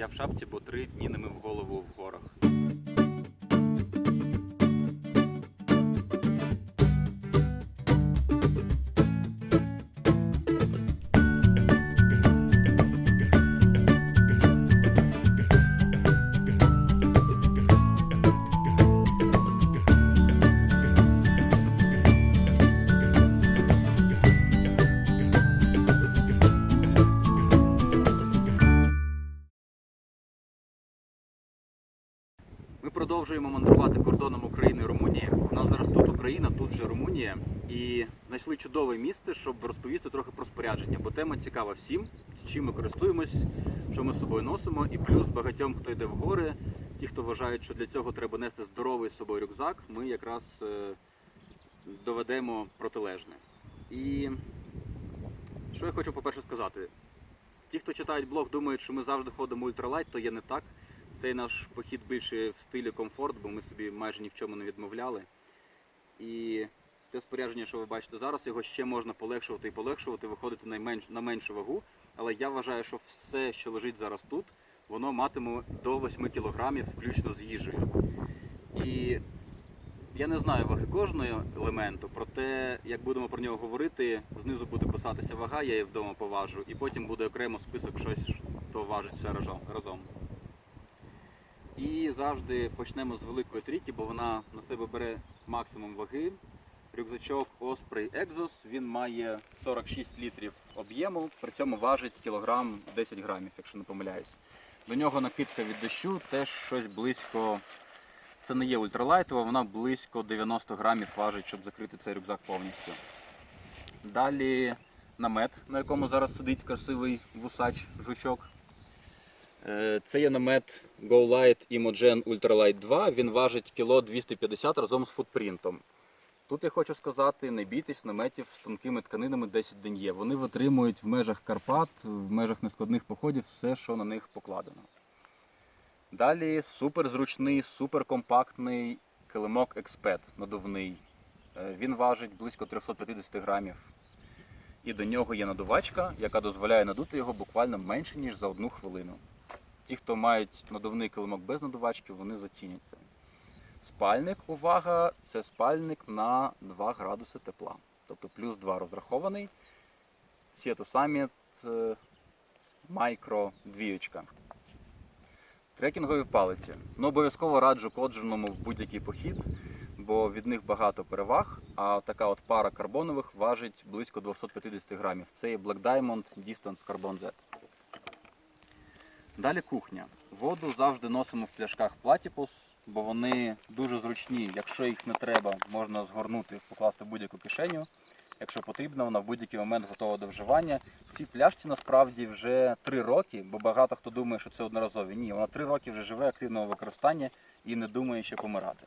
Я в шапці, бо три дні не мив голову в горах. Продовжуємо мандрувати кордоном України і Румунії. У нас зараз тут Україна, тут же Румунія. І знайшли чудове місце, щоб розповісти трохи про спорядження, бо тема цікава всім, з чим ми користуємось, що ми з собою носимо. І плюс багатьом, хто йде в гори, ті, хто вважають, що для цього треба нести здоровий з собою рюкзак, ми якраз е, доведемо протилежне. І що я хочу, по-перше, сказати. Ті, хто читають блог, думають, що ми завжди ходимо ультралайт, то є не так. Цей наш похід більше в стилі комфорт, бо ми собі майже ні в чому не відмовляли. І те спорядження, що ви бачите зараз, його ще можна полегшувати і полегшувати, виходити на, менш, на меншу вагу. Але я вважаю, що все, що лежить зараз тут, воно матиме до 8 кг, включно з їжею. І я не знаю ваги кожного елементу, проте як будемо про нього говорити, знизу буде писатися вага, я її вдома поважу, і потім буде окремо список щось, що важить все разом. І завжди почнемо з великої трійки, бо вона на себе бере максимум ваги. Рюкзачок Osprey Exos, він має 46 літрів об'єму, при цьому важить кілограм 10 грамів, якщо не помиляюсь. До нього накидка від дощу теж щось близько. Це не є ультралайтова, вона близько 90 грамів важить, щоб закрити цей рюкзак повністю. Далі намет, на якому зараз сидить красивий вусач жучок. Е, Це є намет Go Light Imogen Ultralight 2. Він важить кіло 250 разом з футпринтом. Тут я хочу сказати, не бійтесь наметів з тонкими тканинами 10 день є. Вони витримують в межах Карпат, в межах нескладних походів все, що на них покладено. Далі суперзручний, суперкомпактний килимок Exped надувний. Е, Він важить близько 350 грамів. І до нього є надувачка, яка дозволяє надути його буквально менше, ніж за одну хвилину. Ті, хто мають надувний килимок без надувачки, вони зацінять це. Спальник, увага, це спальник на 2 градуси тепла. Тобто плюс 2 розрахований. Sieto Summit Micro двіючка. Трекінгові палиці. Ну, обов'язково раджу кодженому в будь-який похід, бо від них багато переваг. А така от пара карбонових важить близько 250 грамів. Це є Black Diamond Distance Carbon Z. Далі кухня. Воду завжди носимо в пляшках Platypus, бо вони дуже зручні. Якщо їх не треба, можна згорнути, покласти в будь-яку кишеню. Якщо потрібно, вона в будь-який момент готова до вживання. Цій пляшці насправді вже 3 роки, бо багато хто думає, що це одноразові. Ні, вона 3 роки вже живе активного використання і не думає ще помирати.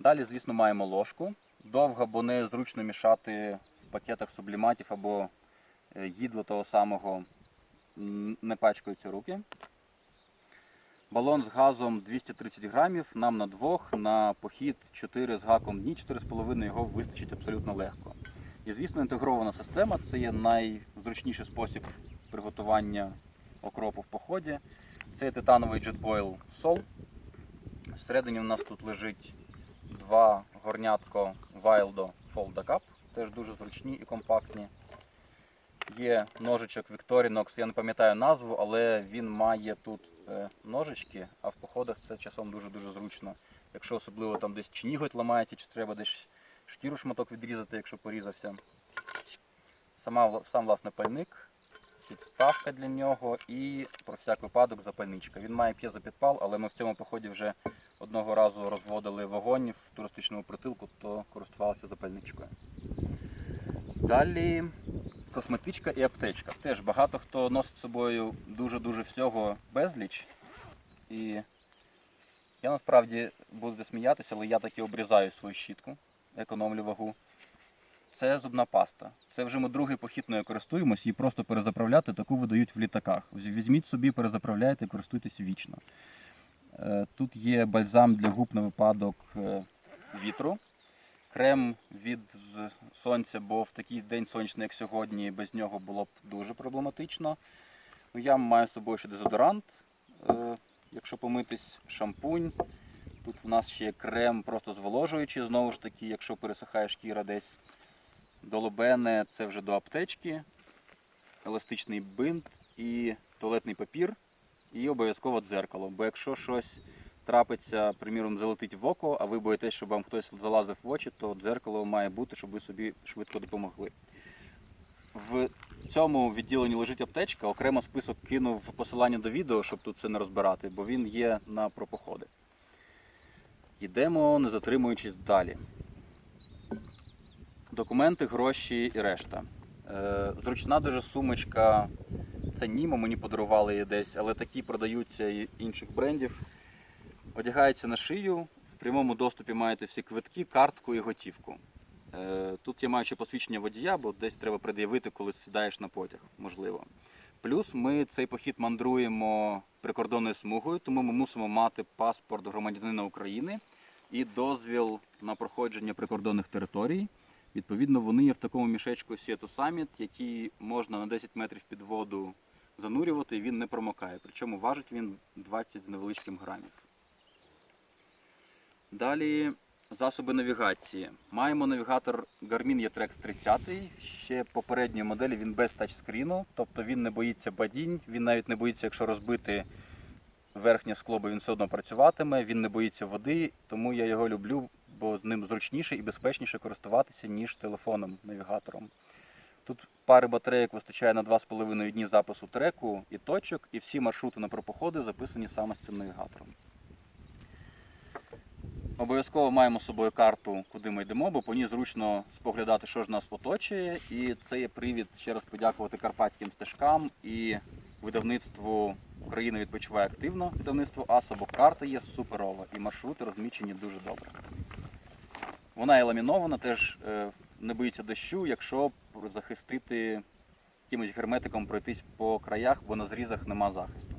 Далі, звісно, маємо ложку. Довга, бо не зручно мішати в пакетах субліматів або е, їдла того самого не пачкаються руки. Балон з газом 230 грамів, нам на двох, на похід 4 з гаком дні, 4,5 його вистачить абсолютно легко. І звісно, інтегрована система це є найзручніший спосіб приготування окропу в поході. Це є титановий JetBoil Sol. Всередині у нас тут лежить два горнятко Wildo Fold Cup, теж дуже зручні і компактні. Є ножичок Victorinox, я не пам'ятаю назву, але він має тут е, ножички, а в походах це часом дуже-дуже зручно. Якщо особливо там десь чи ламається, чи треба десь шкіру шматок відрізати, якщо порізався. Сама, сам власне пальник, підставка для нього і про всяк випадок запальничка. Він має п'єзопідпал, але ми в цьому поході вже одного разу розводили вогонь в туристичному притилку, то користувалися запальничкою. Далі косметичка і аптечка. Теж багато хто носить з собою дуже-дуже всього безліч. І я насправді будете сміятися, але я таки обрізаю свою щітку, економлю вагу. Це зубна паста. Це вже ми другий похід нею користуємось, її просто перезаправляти, таку видають в літаках. Візьміть собі, перезаправляйте, користуйтесь вічно. Е, Тут є бальзам для губ на випадок е, вітру. Крем від сонця, бо в такий день сонячний, як сьогодні, без нього було б дуже проблематично. Ну, Я маю з собою ще дезодорант, е, якщо помитись, шампунь. Тут в нас ще є крем просто зволожуючий, знову ж таки, якщо пересихає шкіра десь. Долобене це вже до аптечки, еластичний бинт і туалетний папір, і обов'язково дзеркало. Бо якщо щось трапиться, приміром, залетить в око, а ви боїтесь, щоб вам хтось залазив в очі, то дзеркало має бути, щоб ви собі швидко допомогли. В цьому відділенні лежить аптечка, окремо список кинув посилання до відео, щоб тут це не розбирати, бо він є на пропоходи. Йдемо, не затримуючись далі. Документи, гроші і решта. Е, зручна дуже сумочка. Це Німо, мені подарували її десь, але такі продаються і інших брендів. Одягається на шию. В прямому доступі маєте всі квитки, картку і готівку. Е, Тут я маю ще посвідчення водія, бо десь треба пред'явити, коли сідаєш на потяг, можливо. Плюс ми цей похід мандруємо прикордонною смугою, тому ми мусимо мати паспорт громадянина України і дозвіл на проходження прикордонних територій. Відповідно, вони є в такому мішечку Сіето Summit, який можна на 10 метрів під воду занурювати, і він не промокає. Причому важить він 20 з невеличким грамів. Далі засоби навігації. Маємо навігатор Garmin Etrex 30. Ще попередньої моделі він без тачскріну, тобто він не боїться падінь, він навіть не боїться, якщо розбити верхнє скло, бо він все одно працюватиме, він не боїться води, тому я його люблю, бо з ним зручніше і безпечніше користуватися, ніж телефоном навігатором. Тут пари батарейок вистачає на 2,5 дні запису треку і точок, і всі маршрути на пропоходи записані саме з цим навігатором. Обов'язково маємо з собою карту, куди ми йдемо, бо по ній зручно споглядати, що ж нас оточує. І це є привід ще раз подякувати карпатським стежкам і видавництву Україна відпочиває активно. Видавництво АСО, бо карта є суперова і маршрути розмічені дуже добре. Вона є ламінована, теж е, не боїться дощу, якщо захистити якимось герметиком пройтись по краях, бо на зрізах нема захисту.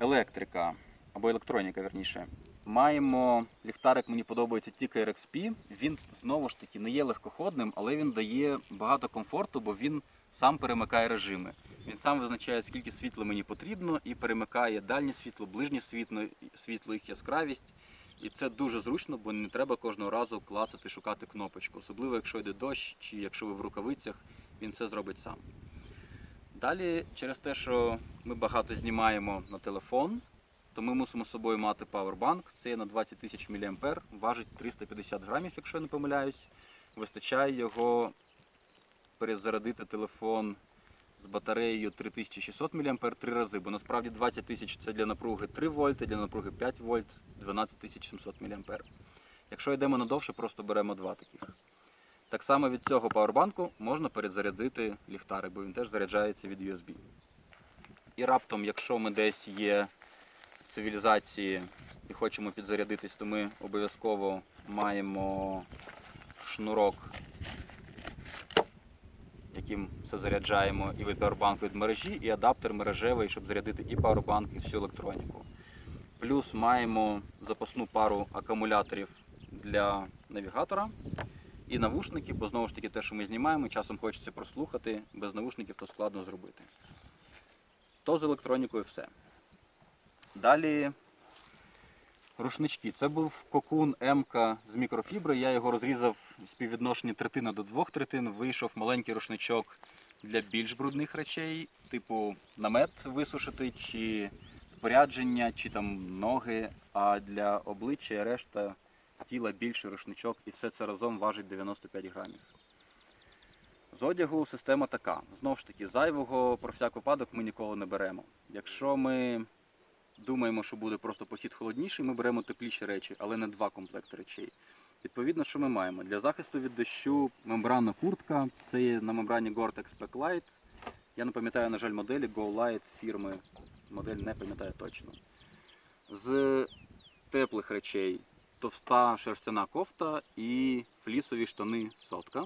Електрика або електроніка, верніше. Маємо ліхтарик, мені подобається тільки RXP. Він знову ж таки не є легкоходним, але він дає багато комфорту, бо він сам перемикає режими. Він сам визначає, скільки світла мені потрібно, і перемикає дальнє світло, ближнє світло, світло їх яскравість. І це дуже зручно, бо не треба кожного разу клацати, шукати кнопочку. Особливо, якщо йде дощ, чи якщо ви в рукавицях, він це зробить сам. Далі, через те, що ми багато знімаємо на телефон, то ми мусимо з собою мати павербанк. Це є на 20 тисяч мА, важить 350 грамів, якщо я не помиляюсь. Вистачає його перезарядити телефон з батареєю 3600 мА три рази, бо насправді 20 тисяч це для напруги 3 вольти, для напруги 5 вольт 12700 мА. Якщо йдемо надовше, просто беремо два таких. Так само від цього павербанку можна перезарядити ліхтарик, бо він теж заряджається від USB. І раптом, якщо ми десь є цивілізації і хочемо підзарядитись, то ми обов'язково маємо шнурок, яким все заряджаємо і від від мережі, і адаптер мережевий, щоб зарядити і павербанк, і всю електроніку. Плюс маємо запасну пару акумуляторів для навігатора і навушники, бо знову ж таки те, що ми знімаємо, часом хочеться прослухати, без навушників то складно зробити. То з електронікою все. Далі рушнички. Це був кокун м з мікрофібри. Я його розрізав співвідношенні третина до двох третин. Вийшов маленький рушничок для більш брудних речей, типу намет висушити, чи спорядження, чи там ноги. А для обличчя і решта тіла більший рушничок, і все це разом важить 95 грамів. З одягу система така. Знову ж таки, зайвого про всяк випадок ми ніколи не беремо. Якщо ми думаємо, що буде просто похід холодніший, ми беремо тепліші речі, але не два комплекти речей. Відповідно, що ми маємо? Для захисту від дощу мембранна куртка. Це є на мембрані Gore-Tex Pack. Я не пам'ятаю, на жаль, моделі Go Light фірми. Модель не пам'ятаю точно. З теплих речей товста шерстяна кофта і флісові штани сотка.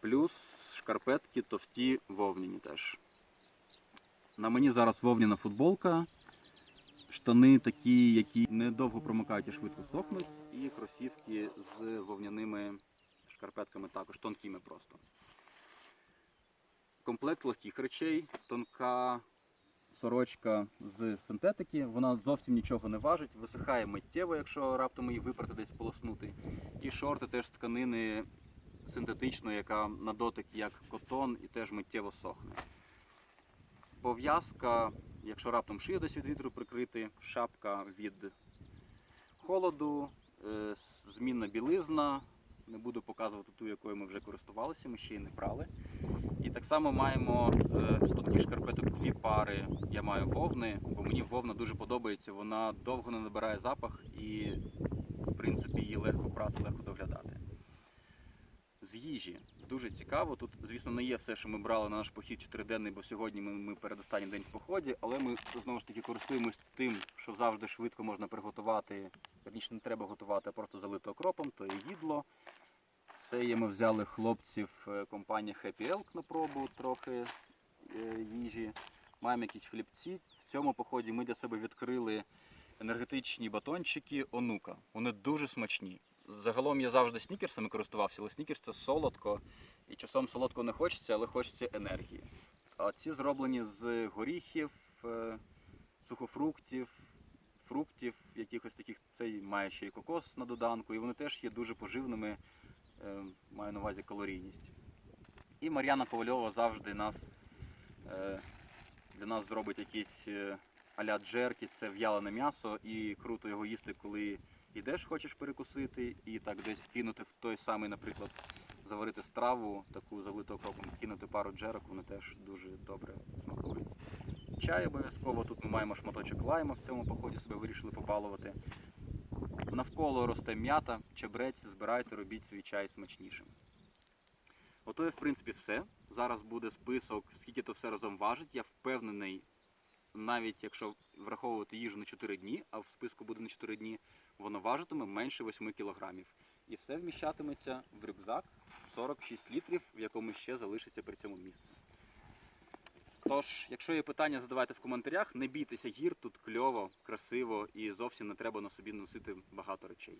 Плюс шкарпетки товсті вовняні теж. На мені зараз вовняна футболка. Штани такі, які недовго промикають і швидко сохнуть, і кросівки з вовняними шкарпетками також, тонкими просто. Комплект легких речей, тонка сорочка з синтетики, вона зовсім нічого не важить, висихає миттєво, якщо раптом її виперти десь полоснути. І шорти теж з тканини синтетичної, яка на дотик як котон і теж миттєво сохне. Пов'язка, якщо раптом шию десь від вітру прикрити, шапка від холоду, е, змінна білизна. Не буду показувати ту, якою ми вже користувалися, ми ще й не прали. І так само маємо е, з шкарпеток дві пари. Я маю вовни, бо мені вовна дуже подобається. Вона довго не набирає запах і, в принципі, її легко прати, легко доглядати. З їжі дуже цікаво. Тут, звісно, не є все, що ми брали на наш похід чотириденний, бо сьогодні ми, ми передостанній день в поході, але ми знову ж таки користуємось тим, що завжди швидко можна приготувати. Верніше не треба готувати, а просто залити окропом, то і їдло. Це є, ми взяли хлопців е, компанії Happy Elk на пробу трохи е, їжі. Маємо якісь хлібці. В цьому поході ми для себе відкрили енергетичні батончики Онука. Вони дуже смачні. Загалом я завжди снікерсами користувався, але снікерс це солодко. І часом солодко не хочеться, але хочеться енергії. А ці зроблені з горіхів, е, сухофруктів, фруктів, якихось таких, цей має ще й кокос на доданку, і вони теж є дуже поживними, е, маю на увазі калорійність. І Мар'яна Ковальова завжди нас, е, для нас зробить якісь а-ля джерки, це в'ялене м'ясо, і круто його їсти, коли йдеш, хочеш перекусити, і так десь кинути в той самий, наприклад, заварити страву, таку залиту окропом, кинути пару джерок, вони теж дуже добре смакують. Чай обов'язково. Тут ми маємо шматочок лайма в цьому поході себе вирішили побалувати. Навколо росте м'ята, чебрець, збирайте, робіть свій чай смачнішим. Ото і в принципі все. Зараз буде список, скільки то все разом важить. Я впевнений, навіть якщо враховувати їжу на 4 дні, а в списку буде на 4 дні, воно важитиме менше 8 кілограмів. І все вміщатиметься в рюкзак 46 літрів, в якому ще залишиться при цьому місце. Тож, якщо є питання, задавайте в коментарях. Не бійтеся гір, тут кльово, красиво і зовсім не треба на собі носити багато речей.